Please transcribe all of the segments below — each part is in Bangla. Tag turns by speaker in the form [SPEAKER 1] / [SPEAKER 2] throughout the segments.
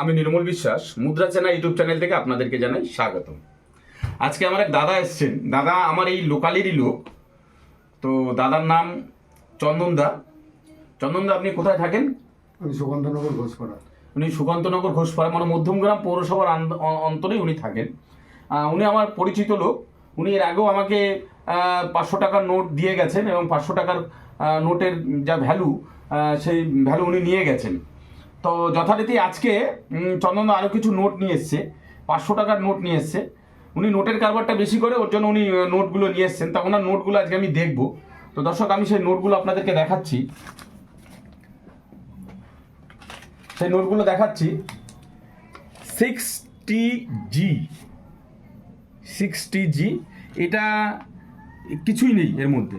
[SPEAKER 1] আমি নির্মল বিশ্বাস মুদ্রা চেনা ইউটিউব চ্যানেল থেকে আপনাদেরকে জানাই স্বাগতম। আজকে আমার এক দাদা এসছেন। দাদা আমার এই লোকালেরই লোক। তো দাদার নাম চন্দনদা। চন্দনদা আপনি কোথায় থাকেন?
[SPEAKER 2] আমি সুকান্তনগর ঘোষপাড়া।
[SPEAKER 1] উনি সুকান্তনগর ঘোষপাড়া মানে মধ্যমগ্রাম পৌরসভার অন্তরেই উনি থাকেন। উনি আমার পরিচিত লোক। উনি এর আগেও আমাকে পাঁচশো টাকার নোট দিয়ে গেছেন এবং পাঁচশো টাকার নোটের যা ভ্যালু সেই ভ্যালু উনি নিয়ে গেছেন। তো যথারীতি আজকে চন্দন আরও কিছু নোট নিয়ে এসছে। পাঁচশো টাকার নোট নিয়ে এসছে। উনি নোটের কারবারটা বেশি করে, ওর জন্য উনি নোটগুলো নিয়ে এসছেন। তা ওনার নোটগুলো আজকে আমি দেখব। তো দর্শক, আমি সেই নোটগুলো আপনাদেরকে দেখাচ্ছি। সেই নোটগুলো দেখাচ্ছি। সিক্সটি জি সিক্সটি জি এটা কিছুই নেই এর মধ্যে।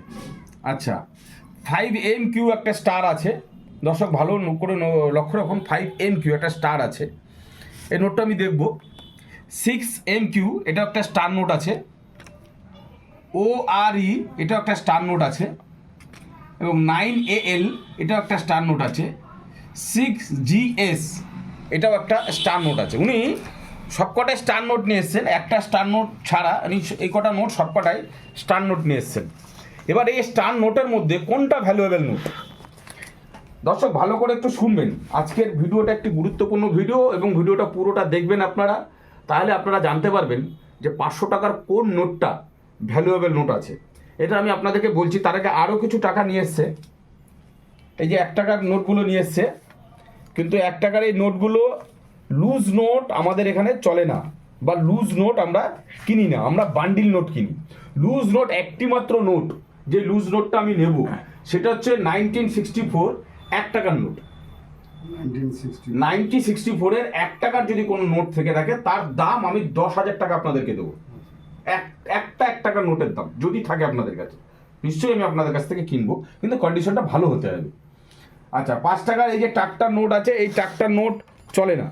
[SPEAKER 1] আচ্ছা ফাইভ এম কিউ একটা স্টার আছে। দর্শক ভালো করে লক্ষ্য রাখুন ফাইভ এম কিউ একটা স্টার আছে। এই নোটটা আমি দেখব। সিক্স এম কিউ এটা একটা স্টার নোট আছে। ও আর ই এটা একটা স্টার নোট আছে। এবং নাইন এ এল এটাও একটা স্টার নোট আছে। সিক্স জি এস এটাও একটা স্টার নোট আছে। উনি সবকটায় স্টার নোট নিয়ে এসছেন। একটা স্টার নোট ছাড়া উনি এই কটা নোট সবকটাই স্টার নোট নিয়ে এসছেন। এবার এই স্টার নোটের মধ্যে কোনটা ভ্যালুয়েবল নোট দর্শক ভালো করে একটু শুনবেন। আজকের ভিডিওটা একটি গুরুত্বপূর্ণ ভিডিও এবং ভিডিওটা পুরোটা দেখবেন আপনারা। তাহলে আপনারা জানতে পারবেন যে পাঁচশো টাকার কোন নোটটা ভ্যালুয়েবল নোট আছে। এটা আমি আপনাদেরকে বলছি তার আগে আরও কিছু টাকা নিয়ে এসছে। এই যে এক টাকার নোটগুলো নিয়ে এসছে কিন্তু এক টাকার এই নোটগুলো লুজ নোট আমাদের এখানে চলে না বা লুজ নোট আমরা কিনি না আমরা বান্ডিল নোট কিনি। লুজ নোট একটি মাত্র নোট যে লুজ নোটটা আমি নেব সেটা হচ্ছে নাইনটিন সিক্সটি ফোর এক টাকার নোট।
[SPEAKER 2] নাইনটিন সিক্সটি
[SPEAKER 1] ফোরের এক টাকার যদি কোনো নোট থেকে থাকে, তার দাম আমি দশ হাজার টাকা আপনাদেরকে দেবো। এক, একটা এক টাকার নোটের দাম যদি থাকে আপনাদের কাছে। নিশ্চয়ই আমি আপনাদের কাছ থেকে কিনবো, কিন্তু কন্ডিশনটা ভালো হতে হবে। আচ্ছা পাঁচ টাকার এই যে টাকটার নোট আছে, এই টাকটার নোট চলে না।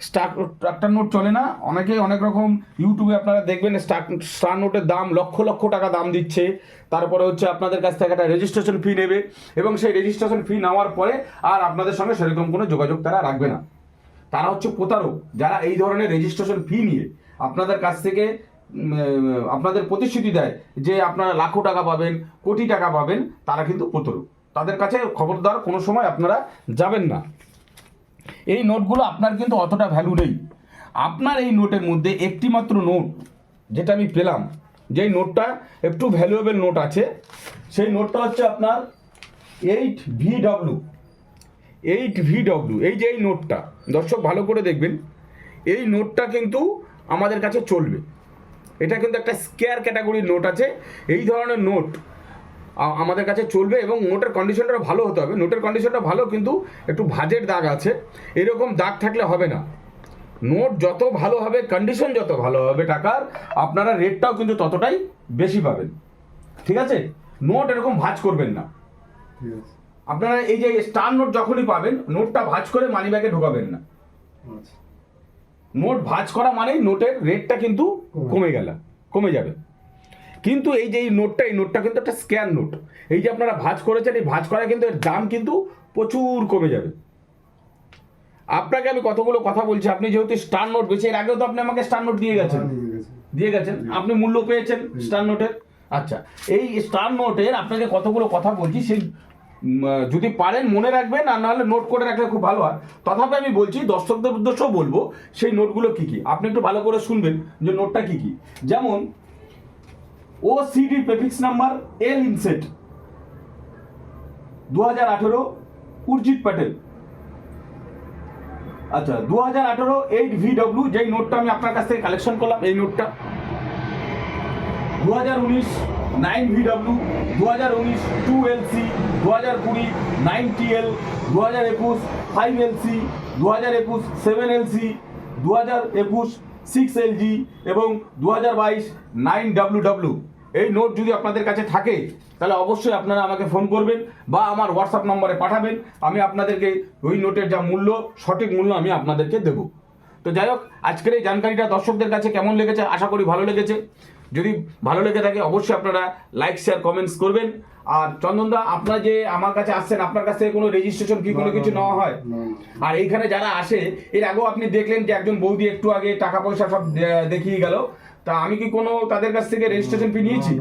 [SPEAKER 1] স্টার ট্রাক্টার নোট চলে না? অনেকেই অনেক রকম ইউটিউবে আপনারা দেখবেন স্টার স্টার নোটের দাম লক্ষ লক্ষ টাকা দাম দিচ্ছে। তারপরে হচ্ছে আপনাদের কাছ থেকে একটা রেজিস্ট্রেশন ফি নেবে এবং সেই রেজিস্ট্রেশন ফি নেওয়ার পরে আর আপনাদের সঙ্গে সেরকম কোনো যোগাযোগ তারা রাখবে না। তারা হচ্ছে প্রতারক, যারা এই ধরনের রেজিস্ট্রেশন ফি নিয়ে আপনাদের কাছ থেকে আপনাদের প্রতিশ্রুতি দেয় যে আপনারা লাখো টাকা পাবেন, কোটি টাকা পাবেন, তারা কিন্তু প্রতারক। তাদের কাছে খবরদার কোনো সময় আপনারা যাবেন না। এই নোটগুলো আপনার কিন্তু অতটা ভ্যালু নেই। আপনার এই নোটের মধ্যে একটি মাত্র নোট যেটা আমি পেলাম, যেই নোটটা একটু ভ্যালুয়েবল নোট আছে, সেই নোটটা হচ্ছে আপনার eight V W eight V W এই যে এই নোটটা, দর্শক ভালো করে দেখবেন, এই নোটটা কিন্তু আমাদের কাছে চলবে। এটা কিন্তু একটা স্কেয়ার ক্যাটাগরির নোট আছে। এই ধরনের নোট আমাদের কাছে চলবে এবং নোটের কন্ডিশনটা ভালো হতে হবে। নোটের কন্ডিশনটা ভালো কিন্তু একটু ভাজের দাগ আছে। এরকম দাগ থাকলে হবে না। নোট যত ভালো হবে কন্ডিশন যত ভালো হবে টাকার আপনারা রেটটাও কিন্তু ততটাই বেশি পাবেন। ঠিক আছে? নোট এরকম ভাঁজ করবেন না।
[SPEAKER 2] ঠিক আছে।
[SPEAKER 1] আপনারা এই যে স্টার নোট যখনই পাবেন নোটটা ভাঁজ করে মানি ব্যাগে ঢোকাবেন না।
[SPEAKER 2] আচ্ছা।
[SPEAKER 1] নোট ভাঁজ করা মানেই নোটের রেটটা কিন্তু কমে গেল কমে যাবে। কিন্তু এই যে এই নোটটা এই নোটটা কিন্তু একটা স্ক্যান নোট। এই যে আপনারা ভাঁজ করেছেন এই ভাঁজ করা কিন্তু এর দাম কিন্তু প্রচুর কমে যাবে। আপনাকে আমি কতগুলো কথা বলছি আপনি যেহেতু স্টার নোট বেছে এর আগেও তো আপনি আমাকে স্টার নোট দিয়ে গেছেন।
[SPEAKER 2] হ্যাঁ,
[SPEAKER 1] দিয়ে গেছেন? আপনি মূল্য পেয়েছেন স্টার নোটের আচ্ছা এই স্টার নোটের আপনাকে কতগুলো কথা বলছি সেই যদি পারেন মনে রাখবেন আর নাহলে নোট করে রাখলে খুব ভালো হয়। তথাপি আমি বলছি দর্শকদের উদ্দেশ্যও বলব সেই নোটগুলো কি কি? আপনি একটু ভালো করে শুনবেন যে নোটটা কি কি। যেমন ও CD prefix number L inset দু হাজার আঠেরো উর্জিত প্যাটেল আচ্ছা দু হাজার আঠেরো এইট ভি ডব্লিউ যেই নোটটা আমি আপনার কাছ থেকে কালেকশন করলাম, এই নোটটা দু হাজার উনিশ নাইন ভি ডব্লিউ দু হাজার উনিশ টু এল সি দু হাজার কুড়ি নাইন টি এল দু হাজার একুশ ফাইভ এল সি দু হাজার একুশ সেভেন এল সি দু হাজার একুশ সিক্স এল জি এবং দু হাজার বাইশ নাইন ডাব্লু ডাব্লু এই নোট যদি আপনাদের কাছে থাকে, তাহলে অবশ্যই আপনারা আমাকে ফোন করবেন বা আমার হোয়াটসঅ্যাপ নম্বরে পাঠাবেন। আমি আপনাদেরকে ওই নোটের যা মূল্য, সঠিক মূল্য আমি আপনাদেরকে দেবো। তো যাই হোক, আজকের এই জানকারিটা দর্শকদের কাছে কেমন লেগেছে? আশা করি ভালো লেগেছে। যদি ভালো লেগে থাকে অবশ্যই আপনারা লাইক শেয়ার কমেন্টস করবেন। আর চন্দনদা আপনার যে আমার কাছে আসছেন আপনার কাছ থেকে কোনো রেজিস্ট্রেশন কি কোনো কিছু নেওয়া হয়। আর এইখানে যারা আসে এর আগেও আপনি দেখলেন যে একজন বৌদি একটু আগে টাকা পয়সা সব দেখিয়ে গেল। তা আমি কি কোনো তাদের কাছ থেকে রেজিস্ট্রেশন ফি নিয়েছি।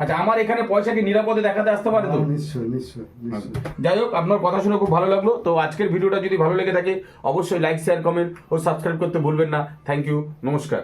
[SPEAKER 1] আচ্ছা আমার এখানে পয়সা কি নিরাপদে দেখাতে আসতে পারে তো?
[SPEAKER 2] নিশ্চয়ই নিশ্চয়ই নিশ্চয়ই।
[SPEAKER 1] যাই হোক আপনার কথা শুনে খুব ভালো লাগল। তো আজকের ভিডিওটা যদি ভালো লেগে থাকে অবশ্যই লাইক শেয়ার কমেন্ট ও সাবস্ক্রাইব করতে ভুলবেন না। থ্যাংক ইউ নমস্কার।